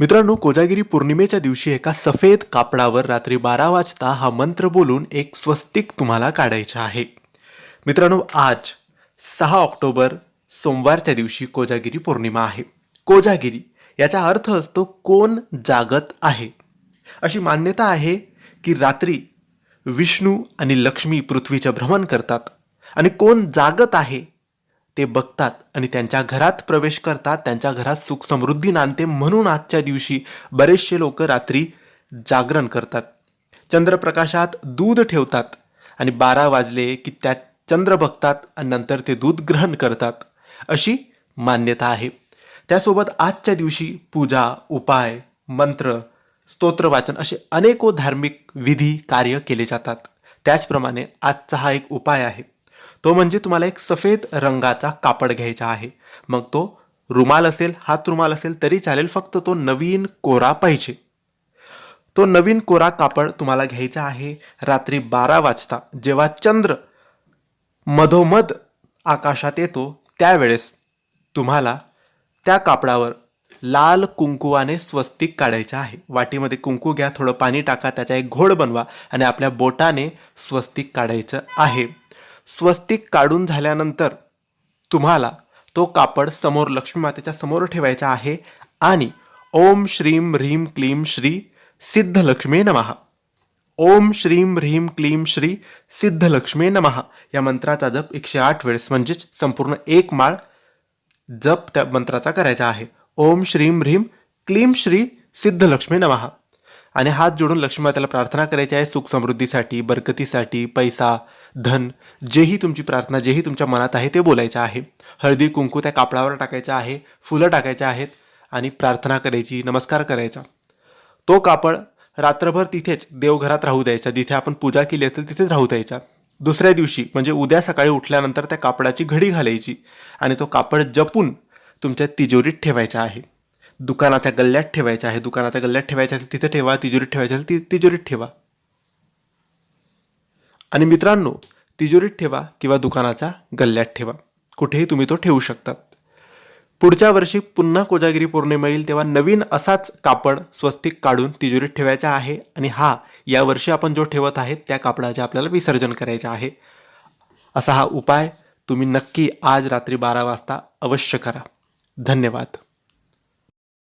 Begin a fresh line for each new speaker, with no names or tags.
मित्रांनो कोजागिरी पौर्णिमेच्या दिवशी एका सफेद कापडावर रात्री बारा वाजता हा मंत्र बोलून एक स्वस्तिक तुम्हाला काढायचा आहे. मित्रांनो आज सहा ऑक्टोबर सोमवारच्या दिवशी कोजागिरी पौर्णिमा आहे. कोजागिरी याचा अर्थ असतो कोण जागत आहे. अशी मान्यता आहे की रात्री विष्णू आणि लक्ष्मी पृथ्वीचं भ्रमण करतात आणि कोण जागत आहे ते बघतात आणि त्यांच्या घरात प्रवेश करतात त्यांच्या घरात सुख समृद्धी नांदते म्हणून आजच्या दिवशी बरेचसे लोक रात्री जागरण करतात. चंद्रप्रकाशात दूध ठेवतात आणि बारा वाजले की त्यात चंद्र बघतात आणि नंतर ते दूध ग्रहण करतात. अशी मान्यता आहे. त्यासोबत आजच्या दिवशी पूजा उपाय मंत्र स्तोत्रवाचन असे अनेको धार्मिक विधी कार्य केले जातात. त्याचप्रमाणे आजचा हा एक उपाय आहे. तो म्हणजे तुम्हाला एक सफेद रंगाचा कापड घ्यायचा आहे. मग तो रुमाल असेल हात रुमाल असेल तरी चालेल फक्त तो नवीन कोरा पाहिजे. तो नवीन कोरा कापड तुम्हाला घ्यायचा आहे रात्री बारा वाजता. जेव्हा चंद्र मधोमध आकाशात येतो त्यावेळेस तुम्हाला त्या कापडावर लाल कुंकुवाने स्वस्तिक काढायचं आहे. वाटीमध्ये कुंकू घ्या थोडं पाणी टाका त्याचा एक घोड बनवा आणि आपल्या बोटाने स्वस्तिक काढायचं आहे. स्वस्तिक काढून झाल्यानंतर तुम्हाला तो कापड समोर लक्ष्मी मातेच्या समोर ठेवायचा आहे आणि ओम श्रीम ह्रीम क्लीम श्री सिद्ध लक्ष्मी नमः. ओम श्रीम ह्रीम क्लीम श्री सिद्ध लक्ष्मी नमः. या मंत्राचा जप एकशे आठ वेळेस म्हणजेच संपूर्ण एक माळ जप त्या मंत्राचा करायचा आहे. ओम श्रीम ह्रीम क्लीम श्री सिद्ध लक्ष्मी नमः. आणि हात जोडून लक्ष्मी त्याला प्रार्थना करायची आहे सुख समृद्धीसाठी बरकतीसाठी पैसा धन जेही तुमची प्रार्थना जेही तुमच्या मनात आहे ते बोलायचं आहे. हळदी कुंकू त्या कापडावर टाकायचं आहे फुलं टाकायचे आहेत आणि प्रार्थना करायची नमस्कार करायचा. तो कापड रात्रभर तिथेच देवघरात राहू द्यायचा. जिथे आपण पूजा केली असेल तिथेच राहू द्यायचा. दुसऱ्या दिवशी म्हणजे उद्या सकाळी उठल्यानंतर त्या कापडाची घडी घालायची आणि तो कापड जपून तुमच्या तिजोरीत ठेवायचा आहे. दुकानाच्या गल्ल्यात ठेवायचं आहे. दुकानाच्या गल्ल्यात ठेवायचं असेल तिथे ठेवा. तिजोरीत ठेवायचं असेल ती तिजोरीत ठेवा. आणि मित्रांनो तिजोरीत ठेवा किंवा दुकानाच्या गल्ल्यात ठेवा. कुठेही तुम्ही तो ठेवू शकतात. पुढच्या वर्षी पुन्हा कोजागिरी पौर्णिमा येईल तेव्हा नवीन असाच कापड स्वस्तिक काढून तिजोरीत ठेवायचा आहे. आणि हा या वर्षी आपण जो ठेवत आहे त्या कापडाचे आपल्याला विसर्जन करायचे आहे. असा हा उपाय तुम्ही नक्की आज रात्री बारा वाजता अवश्य करा. धन्यवाद.